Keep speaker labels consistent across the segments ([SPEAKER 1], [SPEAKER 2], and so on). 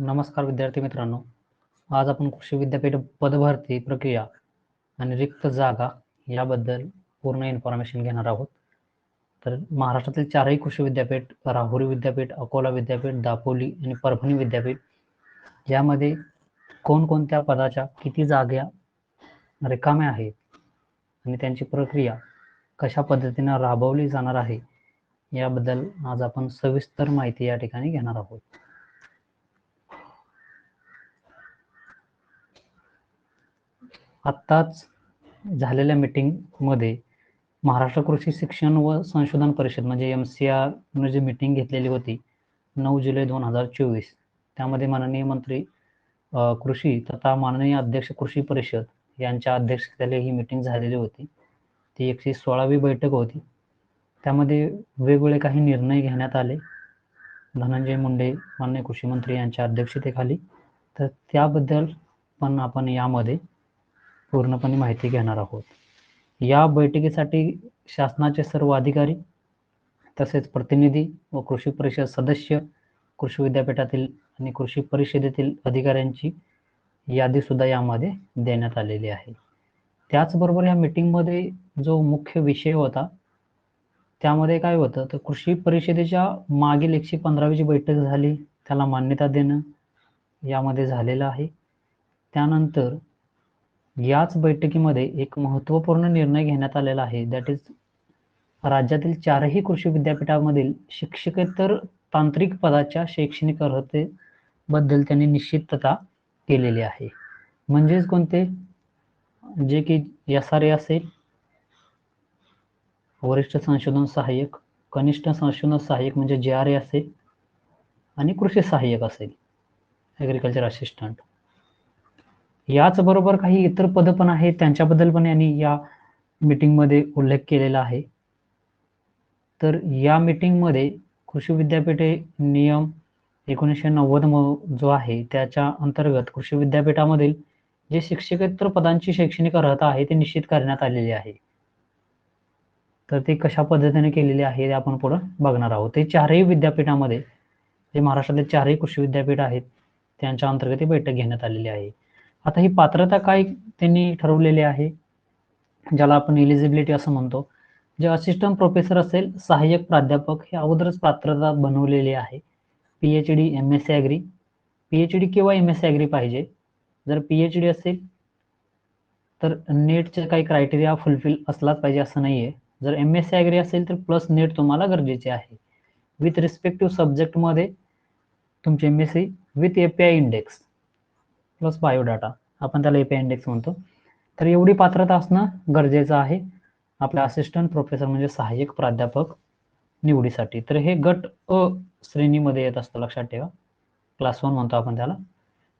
[SPEAKER 1] नमस्कार विद्यार्थी मित्रांनो. आज आपण कृषी विद्यापीठ पदभरती प्रक्रिया आणि रिक्त जागा याबद्दल पूर्ण इन्फॉर्मेशन घेणार आहोत. तर महाराष्ट्रातील चारही कृषी विद्यापीठ राहुरी विद्यापीठ अकोला विद्यापीठ दापोली आणि परभणी विद्यापीठ यामध्ये कोणकोणत्या पदाच्या किती जागा रिकाम्या आहेत आणि त्यांची प्रक्रिया कशा पद्धतीनं राबवली जाणार आहे याबद्दल आज आपण सविस्तर माहिती या ठिकाणी घेणार आहोत. आत्ताच झालेल्या मीटिंगमध्ये महाराष्ट्र कृषी शिक्षण व संशोधन परिषद म्हणजे M C R G meeting घेतलेली होती नऊ जुलै दोन हजार चोवीस त्यामध्ये माननीय मंत्री कृषी तथा माननीय अध्यक्ष कृषी परिषद यांच्या अध्यक्षतेखाली ही मीटिंग झालेली होती. ती एकशे सोळावी बैठक होती. त्यामध्ये वेगवेगळे काही निर्णय घेण्यात आले. धनंजय मुंडे माननीय कृषी मंत्री यांच्या अध्यक्षतेखाली. तर त्याबद्दल पण आपण यामध्ये पूर्णपणे माहिती घेणार आहोत. या बैठकीसाठी शासनाचे सर्व अधिकारी तसेच प्रतिनिधी व कृषी परिषद सदस्य कृषी विद्यापीठातील आणि कृषी परिषदेतील अधिकाऱ्यांची यादी सुद्धा यामध्ये देण्यात आलेली आहे. त्याचबरोबर या मीटिंगमध्ये जो मुख्य विषय होता त्यामध्ये काय होतं तर कृषी परिषदेच्या मागील एकशे पंधरावीची बैठक झाली त्याला मान्यता देणं यामध्ये झालेलं आहे. त्यानंतर याच बैठकीमध्ये एक महत्त्वपूर्ण निर्णय घेण्यात आलेला आहे. दॅट इज राज्यातील चारही कृषी विद्यापीठामधील शिक्षकेतर तांत्रिक पदाच्या शैक्षणिक अर्हतेबद्दल त्यांनी निश्चितता केलेली आहे. म्हणजेच कोणते? जे की एस आर ए असेल वरिष्ठ संशोधन सहाय्यक कनिष्ठ संशोधन सहाय्यक म्हणजे जे आर ए असेल आणि कृषी सहाय्यक असेल ॲग्रिकल्चर असिस्टंट याचबरोबर काही इतर पदं पण आहेत त्यांच्याबद्दल पण यांनी या मीटिंगमध्ये उल्लेख केलेला आहे. तर या मीटिंगमध्ये कृषी विद्यापीठे नियम एकोणीसशे नव्वद जो आहे त्याच्या अंतर्गत कृषी विद्यापीठामधील जे शिक्षकेतर पदांची शैक्षणिक अर्हता आहे ती निश्चित करण्यात आलेली आहे. तर ते कशा पद्धतीने केलेली आहे ते आपण पुढं बघणार आहोत. ते चारही विद्यापीठामध्ये जे महाराष्ट्रातील चारही कृषी विद्यापीठ आहेत त्यांच्या अंतर्गत ही बैठक घेण्यात आलेली आहे. आता ही पात्रता काय त्यांनी ठरवलेली आहे? ज्याला आपण एलिजिबिलिटी असं म्हणतो. जे असिस्टंट प्रोफेसर असेल सहाय्यक प्राध्यापक हे अगोदरच पात्रता बनवलेली आहे. P H D M S C agri P H D किंवा एम एस ॲग्री पाहिजे? जर पी एच डी असेल तर नेटचे काही क्रायटेरिया फुलफिल असलाच पाहिजे असं नाही आहे जर एम एस सी ॲग्री असेल तर प्लस नेट तुम्हाला गरजेचे आहे. विथ रिस्पेक्टिव्ह सब्जेक्टमध्ये तुमचे M S C with A P I index plus biodata. आपण त्याला एपी इंडेक्स म्हणतो. तर एवढी पात्रता असणं गरजेचं आहे. आपल्या असिस्टंट प्रोफेसर म्हणजे सहाय्यक प्राध्यापक निवडीसाठी. तर हे गट अ श्रेणीमध्ये येत असतं लक्षात ठेवा. क्लास वन म्हणतो आपण त्याला.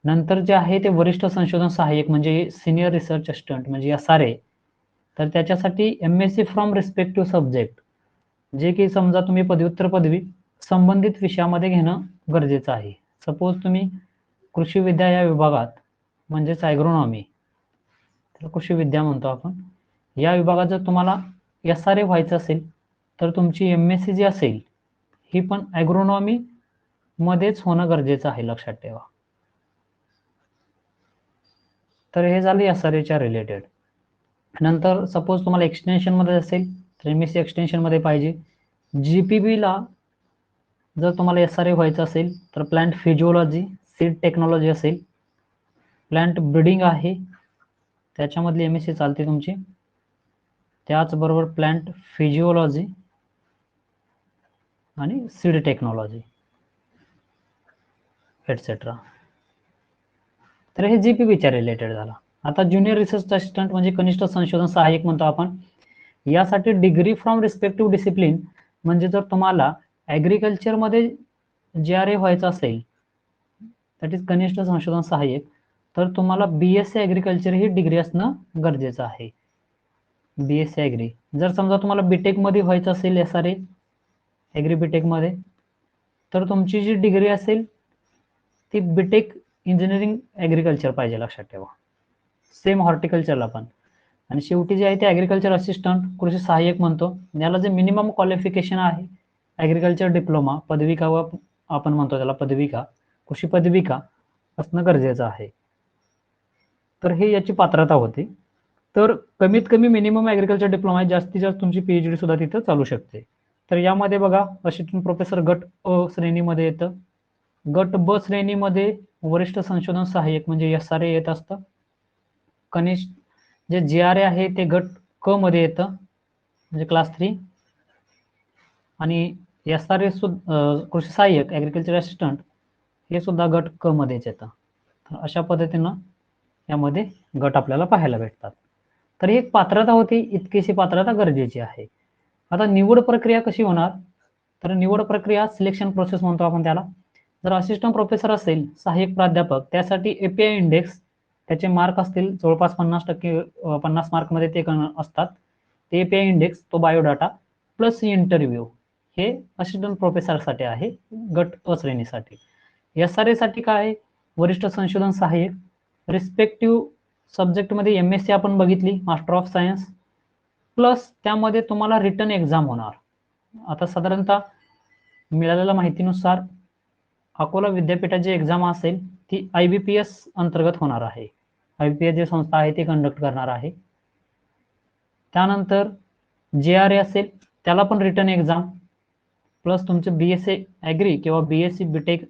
[SPEAKER 1] नंतर जे आहे ते वरिष्ठ संशोधन सहाय्यक म्हणजे सिनियर रिसर्च असिस्टंट म्हणजे एस आर ए तर त्याच्यासाठी M S C from respective subject जे की समजा तुम्ही पदव्युत्तर पदवी संबंधित विषयामध्ये घेणं गरजेचं आहे. सपोज तुम्ही कृषी विद्या या विभागात म्हणजेच ॲग्रोनॉमी त्याला कृषी विद्या म्हणतो आपण. या विभागात जर तुम्हाला एस आर ए व्हायचं असेल तर तुमची एम एस सी जी असेल ही पण ॲग्रोनॉमी मध्येच होणं गरजेचं आहे लक्षात ठेवा. तर हे झालं एस आर एच्या रिलेटेड नंतर सपोज तुम्हाला एक्सटेन्शनमध्ये असेल तर एम एस सी एक्सटेन्शनमध्ये पाहिजे. जी पी बीला जर तुम्हाला एस आर ए व्हायचं असेल तर प्लांट फिजिओलॉजी सीड टेक्नॉलॉजी असेल. प्लांट ब्रिडिंग आहे. त्याच्यामधली एम एस सी चालते तुमची. त्याचबरोबर प्लांट फिजिओलॉजी आणि सीड टेक्नॉलॉजी एटसेट्रा तर हे जी पी बीच्या रिलेटेड झाला. आता ज्युनियर रिसर्च असिस्टंट म्हणजे कनिष्ठ संशोधन सहाय्यक म्हणतो आपण. यासाठी डिग्री फ्रॉम रिस्पेक्टिव्ह डिसिप्लिन म्हणजे जर तुम्हाला ॲग्रिकल्चरमध्ये जे आर ए व्हायचं असेल दॅट इज कनिष्ठ संशोधन सहाय्यक. तर तुम्हाला बी एस सी ॲग्रिकल्चर ही डिग्री असणं गरजेचं आहे. बी एस सी ॲग्री जर समजा तुम्हाला बीटेकमध्ये व्हायचं असेल एस आर ए ॲग्री बीटेकमध्ये तर तुमची जी डिग्री असेल ती बीटेक इंजिनिअरिंग ॲग्रिकल्चर पाहिजे लक्षात ठेवा. सेम हॉर्टिकल्चरला पण. आणि शेवटी जे आहे ते ॲग्रिकल्चर असिस्टंट कृषी सहाय्यक म्हणतो. याला जे मिनिमम क्वालिफिकेशन आहे ॲग्रिकल्चर डिप्लोमा पदविका व आपण म्हणतो त्याला पदविका. कृषी पदविका असणं गरजेचं आहे. तर हे याची पात्रता होती. तर कमीत कमी मिनिमम ॲग्रिकल्चर डिप्लोमा जास्तीत जास्त तुमची पीएचडी सुद्धा तिथं चालू शकते. तर यामध्ये बघा असिस्टंट प्रोफेसर गट अ श्रेणीमध्ये येतं. गट ब श्रेणीमध्ये वरिष्ठ संशोधन सहाय्यक म्हणजे एस आर ए येत असतं. कनिष्ठ जे जे आर ए आहे ते गट क मध्ये येतं. म्हणजे क्लास थ्री आणि एस आर ए सुद्धा कृषी सहाय्यक ॲग्रिकल्चर असिस्टंट हे सुद्धा गट क मध्येच येतं. तर अशा पद्धतीनं यामध्ये गट आपल्याला पाहायला भेटतात. तर ही एक पात्रता होती इतकीशी पात्रता गरजेची आहे. आता निवड प्रक्रिया कशी होणार? तर निवड प्रक्रिया सिलेक्शन प्रोसेस म्हणतो आपण त्याला. जर असिस्टंट प्रोफेसर असेल सहाय्यक प्राध्यापक त्यासाठी एपीआय इंडेक्स त्याचे मार्क असतील जवळपास पन्नास टक्के पन्नास मार्कमध्ये ते कन- असतात. ते एपीआय इंडेक्स तो बायोडाटा प्लस इंटरव्ह्यू हे असिस्टंट प्रोफेसरसाठी आहे गट अ श्रेणीसाठी. एस आरसाठी काय आहे? वरिष्ठ संशोधन सहाय्यक. रिस्पेक्टिव्ह सब्जेक्टमध्ये एम एस सी आपण बघितली मास्टर ऑफ सायन्स प्लस त्यामध्ये तुम्हाला रिटर्न एक्झाम होणार. आता साधारणतः मिळालेल्या माहितीनुसार अकोला विद्यापीठाची एक्झाम असेल ती आय बी पी एस अंतर्गत होणार आहे. I B P S G संस्था आहे ती कंडक्ट करणार आहे. त्यानंतर जे आर ए असेल त्याला पण रिटर्न एक्झाम प्लस तुमचं बी एस ए ॲग्री किंवा B S C BTech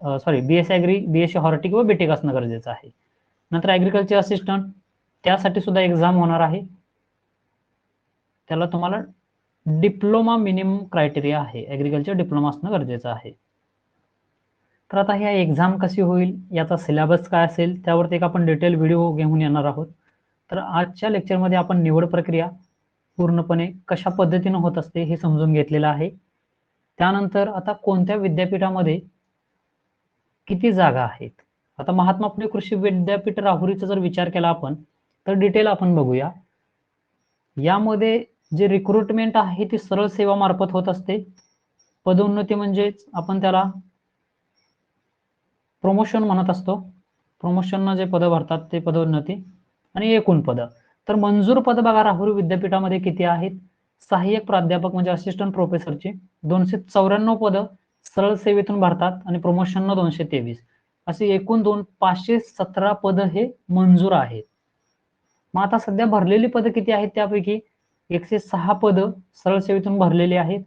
[SPEAKER 1] sorry B S agri B S C horti किंवा बीटेक असणं गरजेचं आहे. नंतर ॲग्रिकल्चर असिस्टंट त्यासाठी सुद्धा एक्झाम होणार आहे. त्याला तुम्हाला डिप्लोमा मिनिमम क्रायटेरिया आहे. ॲग्रिकल्चर डिप्लोमा असणं गरजेचं आहे. तर आता ह्या एक्झाम कशी होईल याचा सिलेबस काय असेल त्यावरती एक आपण डिटेल व्हिडिओ घेऊन येणार आहोत. तर आजच्या लेक्चरमध्ये आपण निवड प्रक्रिया पूर्णपणे कशा पद्धतीनं होत असते हे समजून घेतलेलं आहे. त्यानंतर आता कोणत्या विद्यापीठामध्ये किती जागा आहेत? आता महात्मा फुले कृषी विद्यापीठ राहुरीचा जर विचार केला आपण तर डिटेल आपण बघूया. यामध्ये जे रिक्रुटमेंट आहे ती सरळ सेवा मार्फत होत असते. पदोन्नती म्हणजेच आपण त्याला प्रमोशन म्हणत असतो. प्रमोशननं जे पदं भरतात ते पदोन्नती आणि एकूण पदं. तर मंजूर पद बघा राहुरी विद्यापीठामध्ये किती आहेत? सहाय्यक प्राध्यापक म्हणजे असिस्टंट प्रोफेसरचे दोनशे चौऱ्याण्णव पदं सरळ सेवेतून भरतात आणि प्रमोशन दोनशे तेवीस. असे एकूण दोन पाचशे सतरा पद हे मंजूर आहेत. मग आता सध्या भरलेली पद किती आहेत त्यापैकी एकशे सहा पद सरळ सेवेतून भरलेली आहेत.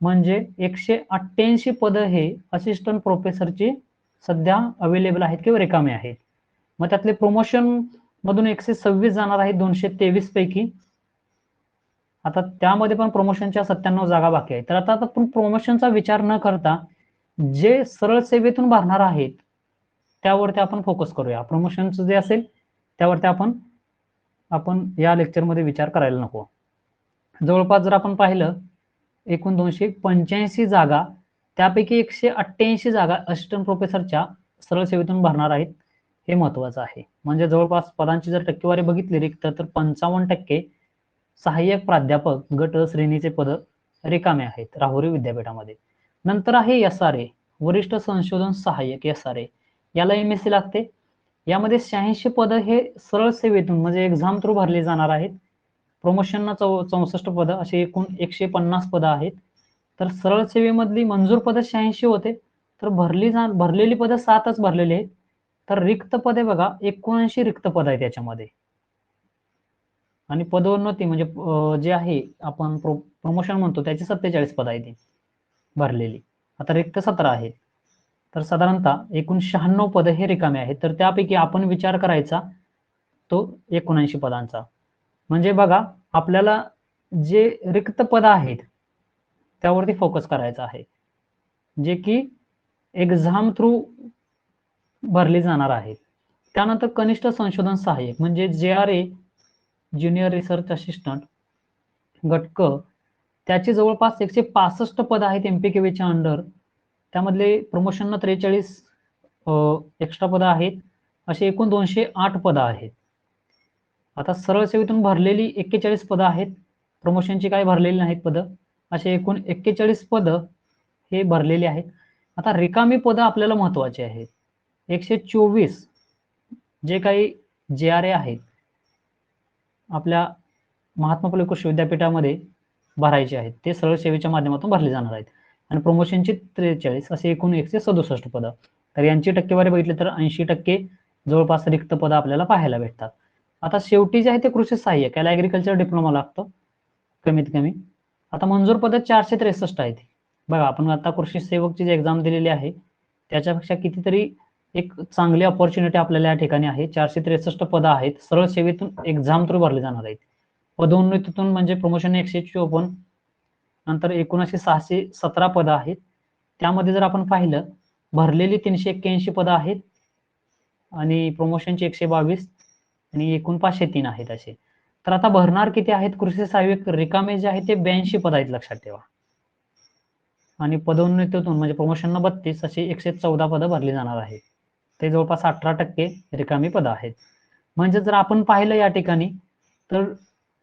[SPEAKER 1] म्हणजे एकशे अठ्ठ्याऐंशी पद हे असिस्टंट प्रोफेसरची सध्या अवेलेबल आहेत किंवा रिकामे आहेत. मग त्यातले प्रमोशन मधून एकशे सव्वीस जाणार आहेत दोनशे तेवीस पैकी. आता त्यामध्ये पण प्रमोशनच्या सत्त्याण्णव जागा बाकी आहेत. तर आता आपण प्रमोशनचा विचार न करता जे सरळ सेवेतून भरणार आहेत त्यावरती आपण फोकस करूया. प्रमोशनचं जे असेल त्यावरती आपण आपण या लेक्चरमध्ये विचार करायला नको. जवळपास जर आपण पाहिलं एकूण दोनशे पंच्याऐंशी जागा त्यापैकी एकशे अठ्ठ्याऐंशी जागा असिस्टंट प्रोफेसरच्या सरळ सेवेतून भरणार आहेत हे महत्वाचं आहे. म्हणजे जवळपास पदांची जर टक्केवारी बघितली रिक्त तर पंचावन्न टक्के सहाय्यक प्राध्यापक गट श्रेणीचे पद रिकामे आहेत राहुरी विद्यापीठामध्ये. नंतर आहे एस आर ए वरिष्ठ संशोधन सहाय्यक एस आर ए याला एम एस सी लागते. यामध्ये शहाऐंशी पद हे सरळ सेवेतून म्हणजे एक्झाम थ्रू भरले जाणार आहेत. प्रमोशनना चौ चौसष्ट पद असे एकूण एकशे पन्नास पदं आहेत. तर सरळ सेवेमधली मंजूर पदं शहाऐंशी होते. तर भरली जा भरलेली पदं सातच भरलेली आहेत. तर रिक्त पदे बघा एकोणऐंशी रिक्त पद आहेत याच्यामध्ये. आणि पदोन्नती म्हणजे जे आहे आपण प्रो प्रमोशन म्हणतो त्याची सत्तेचाळीस पद आहे ती भरलेली. आता रिक्त सतरा आहेत. तर साधारणतः एकूण शहाण्णव पद हे रिकामे आहेत. तर त्यापैकी आपण विचार करायचा तो एकोणऐंशी पदांचा. म्हणजे बघा आपल्याला जे रिक्त पद आहेत त्यावरती फोकस करायचा आहे. जे की एक्झाम थ्रू भरली जाणार आहेत त्यानंतर कनिष्ठ संशोधन सहाय्यक म्हणजे J R A junior research assistant गटक. त्याचे जवळपास एकशे पासष्ट पद आहेत एम पी के च्या अंडर त्यामधले प्रमोशनला त्रेचाळीस एक्स्ट्रा पदं आहेत. असे एकूण दोनशे आठ पदं आहेत. आता सरळ सेवेतून भरलेली एक्केचाळीस पदं आहेत. प्रमोशनची काय भरलेली नाहीत पदं. असे एकूण एक्केचाळीस पदं हे भरलेली आहेत. आता रिकामी पदं आपल्याला महत्त्वाची आहेत. एकशे चोवीस जे काही जे आर ए आहेत आपल्या महात्मा फुले कृषी विद्यापीठामध्ये भरायचे आहेत. ते सरळ सेवेच्या माध्यमातून भरले जाणार आहेत. आणि प्रमोशनची त्रेचाळीस असे एकूण एकशे सदुसष्ट पदं. तर यांची टक्केवारी बघितली तर ऐंशी टक्के जवळपास रिक्त पदं आपल्याला पाहायला भेटतात. आता शेवटी जे आहे ते कृषी सहाय्यक याला ऍग्रिकल्चर डिप्लोमा लागतो. कमीत कमी. आता मंजूर पदं चारशे त्रेसष्ट आहेत. बघा आपण आता कृषी सेवकची जी एक्झाम दिलेली आहे त्याच्यापेक्षा कितीतरी एक चांगली ऑपॉर्च्युनिटी आपल्याला या ठिकाणी आहे. चारशे त्रेसष्ट पदं आहेत. सरळ सेवेतून एक्झाम थ्रू भरले जाणार आहेत. पदोन्नतीतून म्हणजे प्रमोशन एकशे चोपन्न नंतर एकोणीसशे सहाशे सतरा पदं आहेत. त्यामध्ये जर आपण पाहिलं भरलेली तीनशे एक्क्याऐंशी पदं आहेत आणि प्रमोशनचे एकशे बावीस आणि एकूण पाचशे तीन आहेत असे. तर आता भरणार किती आहेत? कृषी सहाय्यक रिकामे जे आहेत ते ब्याऐंशी पद आहेत लक्षात ठेवा. आणि पदोन्नतीतून म्हणजे प्रमोशन बत्तीस अशी एकशे चौदा पदं भरली जाणार आहेत. ते जवळपास अठरा टक्के रिकामी पद आहेत. म्हणजे जर आपण पाहिलं या ठिकाणी तर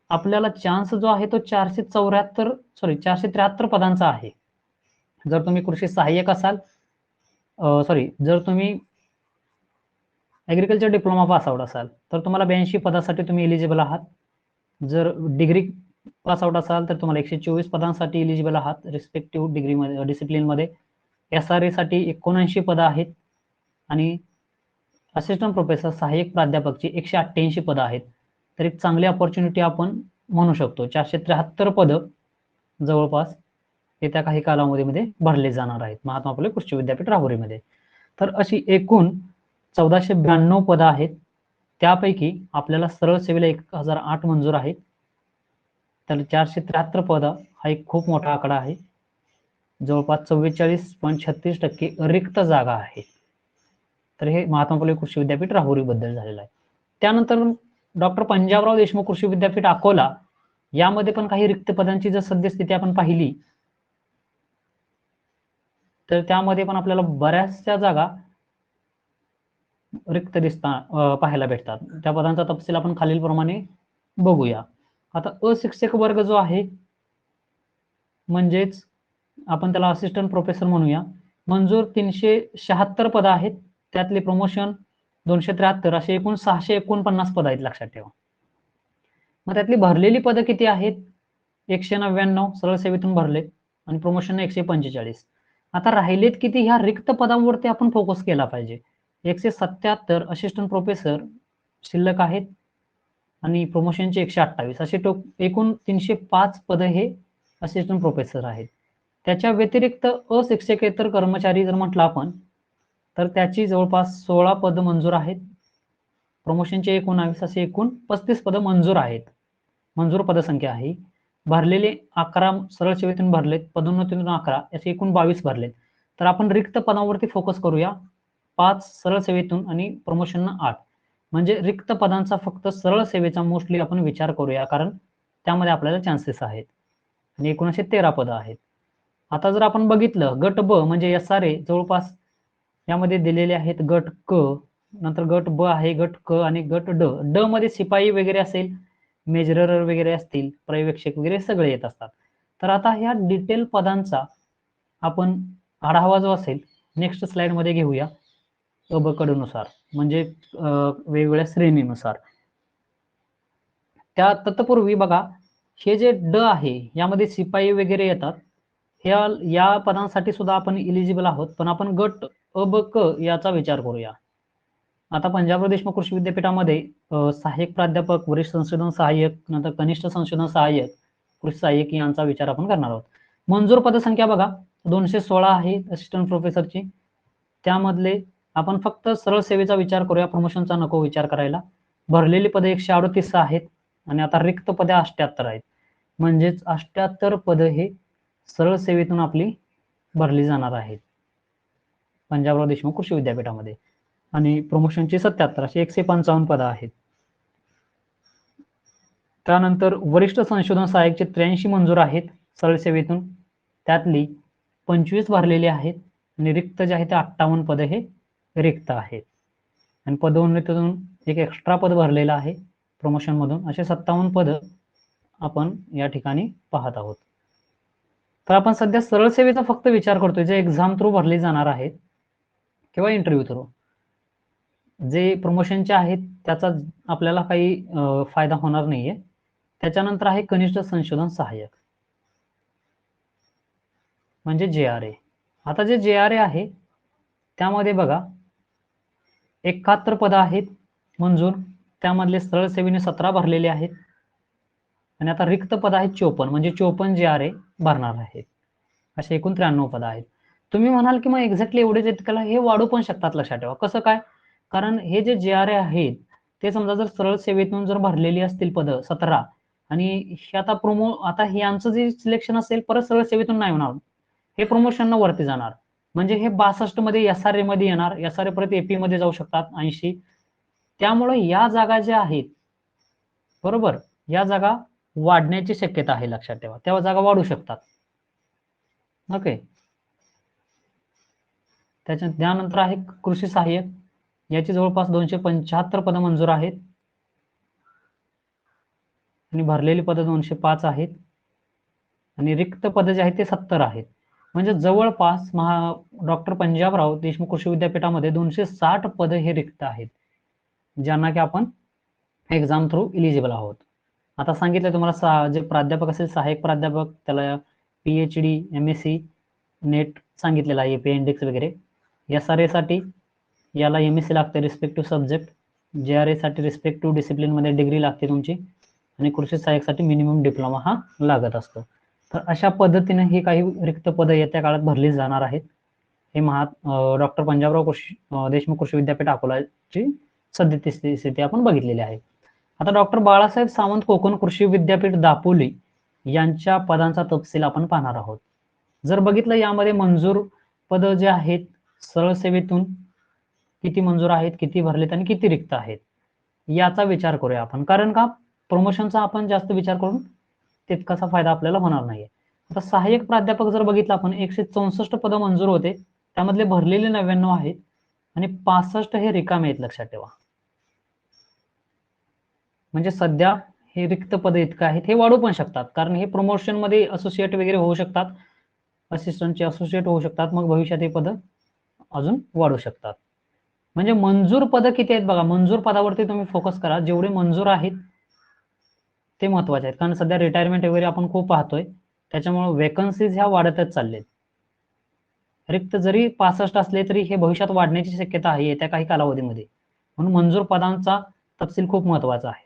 [SPEAKER 1] आपल्याला चान्स जो आहे तो चारशे चौऱ्याहत्तर सॉरी चारशे त्र्याहत्तर पदांचा आहे. जर तुम्ही कृषी सहाय्यक असाल सॉरी जर तुम्ही ऍग्रिकल्चर डिप्लोमा पास आउट असाल तर तुम्हाला ब्याऐंशी पदासाठी तुम्ही इलिजिबल आहात. जर डिग्री पास आउट असाल तर तुम्हाला एकशे चोवीस पदांसाठी इलिजिबल आहात रिस्पेक्टिव्ह डिग्रीमध्ये डिसिप्लिनमध्ये एस आरसाठी एकोणऐंशी पदं आहेत. आणि असिस्टंट प्रोफेसर सहाय्यक प्राध्यापकची एकशे अठ्ठ्याऐंशी पदं आहेत. तर एक चांगली ऑपॉर्च्युनिटी आपण म्हणू शकतो. चारशे त्र्याहत्तर पदं जवळपास येत्या काही कालावधीमध्ये भरले जाणार आहेत. महात्मा फुले कृषी विद्यापीठ राहुरीमध्ये. तर अशी एकूण चौदाशे ब्याण्णव पदं आहेत. त्यापैकी आपल्याला सरळ सेवेला एक हजार आठ मंजूर आहेत. तर चारशे त्र्याहत्तर पदं हा एक खूप मोठा आकडा आहे. जवळपास चव्वेचाळीस पॉईंट छत्तीस टक्के रिक्त जागा आहेत तर हे महात्मा फुले कृषी विद्यापीठ राहुरीबद्दल झालेलं आहे. त्यानंतर डॉक्टर पंजाबराव देशमुख कृषी विद्यापीठ अकोला यामध्ये पण काही रिक्त पदांची जर सद्यस्थिती आपण पाहिली तर त्यामध्ये पण आपल्याला बऱ्याचशा जागा रिक्त दिसता पाहायला भेटतात. त्या पदांचा तपशील आपण खालीलप्रमाणे बघूया. आता अशिक्षक वर्ग जो आहे म्हणजेच आपण त्याला असिस्टंट प्रोफेसर म्हणूया मंजूर तीनशे शहात्तर पदं आहेत. त्यातले प्रमोशन दोनशे त्र्याहत्तर असे एकूण सहाशे एकोणपन्नास पद आहेत लक्षात ठेवा. मग त्यातली भरलेली पदं किती आहेत? एकशे नव्याण्णव सरळ सेवेतून भरले आणि प्रमोशन एकशे पंचेचाळीस. आता राहिलेत किती? ह्या रिक्त पदांवरती आपण फोकस केला पाहिजे. एकशे सत्याहत्तर असिस्टंट प्रोफेसर शिल्लक आहेत आणि प्रमोशनचे एकशे अठ्ठावीस. असे टोक एकूण तीनशे पाच पदं हे असिस्टंट प्रोफेसर आहेत. त्याच्या व्यतिरिक्त अशिक्षकेतर कर्मचारी जर म्हटलं आपण तर त्याची जवळपास सोळा पदं मंजूर आहेत. प्रमोशनचे एकोणावीस असे एकूण पस्तीस पद मंजूर आहेत. मंजूर पदसंख्या आहे. भरलेले अकरा सरळ सेवेतून भरलेत पदोन्नतीतून अकरा असे एकूण बावीस भरलेत. तर आपण रिक्त पदांवरती फोकस करूया. पाच सरळ सेवेतून आणि प्रमोशन आठ. म्हणजे रिक्त पदांचा फक्त सरळ सेवेचा मोस्टली आपण विचार करूया कारण त्यामध्ये आपल्याला चान्सेस आहेत. आणि एकोणीसशे तेरा पदं आहेत. आता जर आपण बघितलं गट ब म्हणजे एस आर ए जवळपास यामध्ये दिलेले आहेत गट क नंतर गट ब आहे गट क आणि गट ड. ड मध्ये शिपाई वगैरे असेल मेजरर वगैरे असतील पर्यवेक्षक वगैरे सगळे येत असतात. तर आता ह्या डिटेल पदांचा आपण आढावा जो असेल नेक्स्ट स्लाइडमध्ये घेऊया. अबकडनुसार म्हणजे वेगवेगळ्या श्रेणीनुसार. त्या तत्पूर्वी बघा हे जे ड आहे यामध्ये शिपाई वगैरे येतात. ह्या या पदांसाठी सुद्धा आपण इलिजिबल आहोत. पण आपण गट अ ब क याचा विचार करूया. आता पंजाब देशमुख कृषी विद्यापीठामध्ये सहाय्यक प्राध्यापक वरिष्ठ संशोधन सहाय्यक नंतर कनिष्ठ संशोधन सहाय्यक कृषी सहाय्यक यांचा विचार आपण करणार आहोत. मंजूर पदसंख्या बघा. दोनशे सोळा आहे असिस्टंट प्रोफेसरची त्यामधले आपण फक्त सरळ सेवेचा विचार करूया. प्रमोशनचा नको विचार करायला. भरलेली पदे एकशे अडतीस आहेत. आणि आता रिक्त पदे अष्ट्याहत्तर आहेत. म्हणजेच अष्ट्याहत्तर पद हे सरळ सेवेतून आपली भरली जाणार आहेत पंजाबराव देशमुख कृषी विद्यापीठामध्ये. आणि प्रमोशनची सत्याहत्तर अशी एकशे पंचावन्न पदं आहेत. त्यानंतर वरिष्ठ संशोधन सहाय्यकचे त्र्याऐंशी मंजूर आहेत. सरळ सेवेतून त्यातली पंचवीस भरलेली आहेत. आणि रिक्त जे आहे ते अठ्ठावन्न पदं हे रिक्त आहेत. आणि पदोन्नतीतून एक एक्स्ट्रा पद भरलेलं आहे. प्रमोशनमधून असे सत्तावन्न पद आपण या ठिकाणी पाहत आहोत. तर आपण सध्या सरळ सेवेचा फक्त विचार करतोय जे एक्झाम थ्रू भरले जाणार आहेत किंवा इंटरव्ह्यू थ्रू जे प्रमोशनचे आहेत त्याचा आपल्याला काही फायदा होणार नाहीये. त्याच्यानंतर आहे कनिष्ठ संशोधन सहाय्यक. म्हणजे जे आर ए आता जे जे आर ए आहे त्यामध्ये बघा एकाहत्तर पद आहेत मंजूर. त्यामधले सरळ सेवेने सतरा भरलेले आहेत. आणि आता रिक्त पद आहेत चोपन्न. म्हणजे चोपन्न जे आर ए भरणार आहेत. असे एकूण त्र्याण्णव पद आहेत. तुम्ही म्हणाल की मग एक्झॅक्टली एवढेच आहेत हे वाढू पण शकतात लक्षात ठेवा. कसं काय? कारण हे जे जे आर ए आहेत ते समजा जर सरळ सेवेतून जर भरलेली असतील पद सतरा आणि हे आता प्रोमो आता हे जे सिलेक्शन असेल परत सरळ सेवेतून नाही होणार. हे प्रमोशन वरती जाणार. म्हणजे हे बासष्टमध्ये एस आर ए मध्ये येणार. एस आर ए परत एपी मध्ये जाऊ शकतात ऐंशी. त्यामुळे या जागा ज्या आहेत बरोबर? या जागा वाढण्याची शक्यता आहे लक्षात ठेवा. तेव्हा जागा वाढू शकतात. ओके त्याच्या त्यानंतर आहे कृषी सहाय्यक. याची जवळपास दोनशे पंच्याहत्तर पदं मंजूर आहेत. आणि भरलेली पदं दोनशे पाच आहेत. आणि रिक्त पदं जे आहेत ते सत्तर आहेत. म्हणजे जवळपास महा डॉक्टर पंजाबराव देशमुख कृषी विद्यापीठामध्ये दोनशे साठ पदं हे रिक्त आहेत. ज्यांना की आपण एक्झाम थ्रू इलिजिबल आहोत. आता सांगितलं तुम्हाला जे प्राध्यापक असेल सहाय्यक प्राध्यापक त्याला P H D M S C net सांगितलेलं आहे पी इंडेक्स वगैरे. एस आर एसाठी याला एम एस सी लागते रिस्पेक्टिव्ह सब्जेक्ट जे आर एसाठी रिस्पेक्टिव्ह डिसिप्लिनमध्ये डिग्री लागते तुमची. आणि कृषी सहाय्यकसाठी मिनिमम डिप्लोमा हा लागत असतो. तर अशा पद्धतीने ही काही रिक्त पदं येत्या काळात भरली जाणार आहेत. हे महा डॉक्टर पंजाबराव कृषी देशमुख कृषी विद्यापीठ अकोलाची सद्यस्थिती स्थिती आपण बघितलेली आहे. आता डॉक्टर बाळासाहेब सावंत कोकण कृषी विद्यापीठ दापोली यांच्या पदांचा तपशील आपण पाहणार आहोत. जर बघितलं यामध्ये मंजूर पद जे आहेत सरळ सेवेतून किती मंजूर आहेत किती भरलेत आणि किती रिक्त आहेत याचा विचार करूया आपण. कारण का? प्रमोशनचा आपण जास्त विचार करून तितकासा फायदा आपल्याला होणार नाहीये. आता सहाय्यक प्राध्यापक जर बघितलं आपण एकशे चौसष्ट पद मंजूर होते त्यामधले भरलेले नव्याण्णव आहेत आणि पासष्ट हे रिकामे आहेत लक्षात ठेवा. म्हणजे सध्या हे रिक्त पद इतकं आहेत हे वाढू पण शकतात. कारण हे प्रमोशनमध्ये असोसिएट वगैरे होऊ शकतात. असिस्टंटचे असोसिएट होऊ शकतात. मग भविष्यात हे पद अजून वाढू शकतात. म्हणजे मंजूर पद किती आहेत बघा? मंजूर पदावरती तुम्ही फोकस करा. जेवढे मंजूर आहेत ते महत्त्वाचे आहेत. कारण सध्या रिटायरमेंट वगैरे आपण खूप पाहतोय. त्याच्यामुळे वेकन्सीज ह्या वाढतच चाललेत. रिक्त जरी पासष्ट असले तरी हे भविष्यात वाढण्याची शक्यता आहे येत्या काही कालावधीमध्ये. म्हणून मंजूर पदांचा तपशील खूप महत्त्वाचा आहे.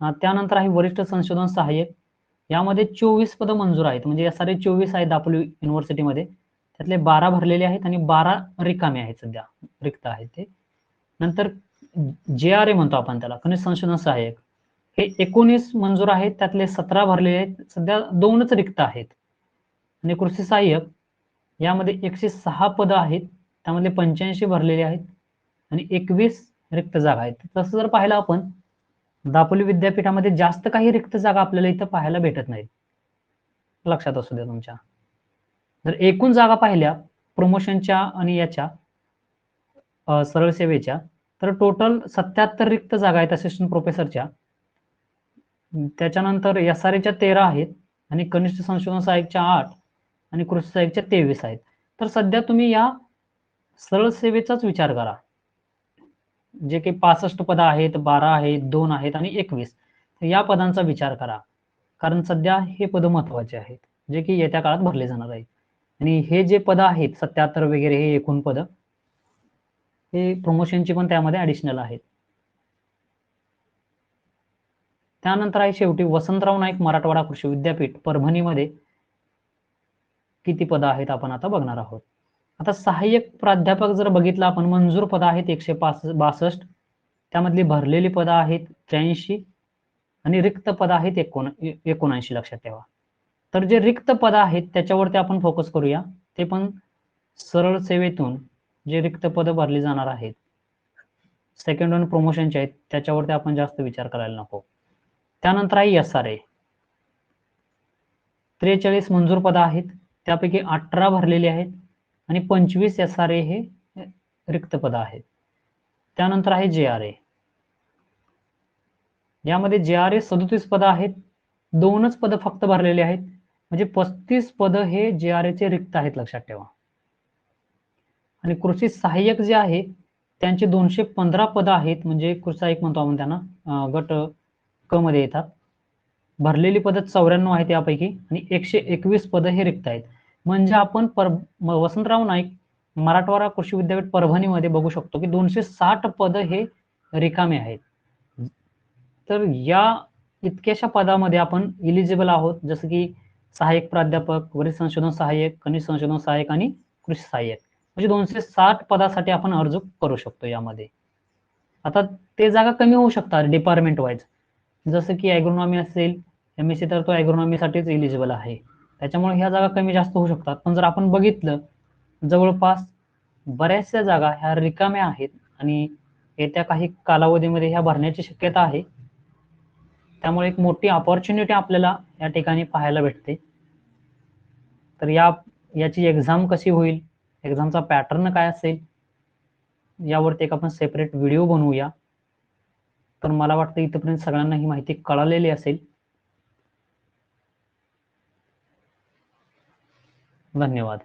[SPEAKER 1] त्यानंतर आहे वरिष्ठ संशोधन सहाय्यक. यामध्ये चोवीस पदं मंजूर आहेत. म्हणजे या सारे चोवीस आहेत दापोली युनिव्हर्सिटीमध्ये त्यातले बारा भरलेले आहेत आणि बारा रिकामे आहेत सध्या. रिक्त आहेत ते. नंतर जे आर ए म्हणतो आपण त्याला खनिज संशोधन सहाय्यक. हे एकोणीस मंजूर आहेत. त्यातले सतरा भरलेले आहेत. सध्या दोनच रिक्त आहेत. आणि कृषी सहाय्यक यामध्ये एकशे सहा पदं आहेत. त्यामध्ये पंच्याऐंशी भरलेले आहेत. आणि एकवीस रिक्त जागा आहेत. तसं जर पाहिलं आपण दापोली विद्यापीठामध्ये जास्त काही रिक्त जागा आपल्याला इथं पाहायला भेटत नाहीत. लक्षात असू द्या तुमच्या. जर एकूण जागा पाहिल्या प्रमोशनच्या आणि याच्या सरळ सेवेच्या तर टोटल सत्याहत्तर रिक्त जागा आहेत असिस्टंट प्रोफेसरच्या त्याच्यानंतर एस आर एच्या तेरा आहेत आणि कनिष्ठ संशोधन साहेबच्या आठ आणि कृषी साहेबच्या तेवीस आहेत. तर सध्या तुम्ही या सरळ सेवेचाच विचार करा. जे काही पासष्ट पद आहेत बारा आहेत दोन आहेत आणि एकवीस या पदांचा विचार करा. कारण सध्या हे पद महत्त्वाचे आहेत जे की येत्या काळात भरले जाणार आहेत. आणि हे जे पद आहेत सत्याहत्तर वगैरे हे एकूण पद हे प्रमोशनची पण त्यामध्ये ऍडिशनल आहेत. त्यानंतर आहे शेवटी वसंतराव नाईक मराठवाडा कृषी विद्यापीठ परभणीमध्ये किती पद आहेत आपण आता बघणार आहोत. आता सहाय्यक प्राध्यापक जर बघितलं आपण मंजूर पद आहेत एकशे पास बासष्ट. त्यामधली भरलेली पदं आहेत त्र्याऐंशी आणि रिक्त पद आहेत एकोण एकोणऐंशी लक्षात ठेवा. तर जे रिक्त पद आहेत त्याच्यावरती आपण फोकस करूया. ते पण सरळ सेवेतून जे रिक्त पद भरली जाणार आहेत सेकंड वन प्रमोशनचे आहेत त्याच्यावरती आपण जास्त विचार करायला नको. त्यानंतर आहे एस आर ए त्रेचाळीस मंजूर पद आहेत त्यापैकी अठरा भरलेली आहेत. आणि पंचवीस एस आर ए हे रिक्त पद आहेत. त्यानंतर आहे जे आर ए यामध्ये जे आर ए सदोतीस पद आहेत. दोनच पद फक्त भरलेले आहेत. म्हणजे पस्तीस पद हे जे आर एचे रिक्त आहेत लक्षात ठेवा. आणि कृषी सहाय्यक जे आहे त्यांचे दोनशे पंधरा पद आहेत. म्हणजे कृषी सहाय्यक म्हणतो आपण त्यांना. गट क मध्ये येतात. भरलेली पद चौऱ्याण्णव आहेत यापैकी. आणि एकशे एकवीस पद हे रिक्त आहेत. म्हणजे आपण पर वसंतराव नाईक मराठवाडा कृषी विद्यापीठ परभणीमध्ये बघू शकतो की दोनशे साठ पद हे रिकामे आहेत. तर या इतक्याशा पदामध्ये आपण इलिजिबल आहोत जसं की सहाय्यक प्राध्यापक वरिष्ठ संशोधन सहाय्यक कनिष्ठ संशोधन सहाय्यक आणि कृषी सहाय्यक. म्हणजे दोनशे साठ पदासाठी आपण अर्ज करू शकतो यामध्ये. आता ते जागा कमी होऊ शकतात डिपार्टमेंट वाईज जसं की ॲग्रोनॉमी असेल एम एस सी तर तो ॲग्रोनॉमीसाठीच इलिजिबल आहे. त्याच्यामुळे ह्या जागा कमी जास्त होऊ शकतात. पण जर आपण बघितलं जवळपास बऱ्याचशा जागा ह्या रिकाम्या आहेत आणि येत्या काही कालावधीमध्ये ह्या भरण्याची शक्यता आहे. त्यामुळे एक मोठी ऑपॉर्च्युनिटी आपल्याला या ठिकाणी पाहायला भेटते. तर या याची एक्झाम कशी होईल? एक्झामचा पॅटर्न काय असेल? यावरती एक आपण सेपरेट व्हिडिओ बनवूया. तर मला वाटतं इथपर्यंत सगळ्यांना ही माहिती कळालेली असेल. धन्यवाद.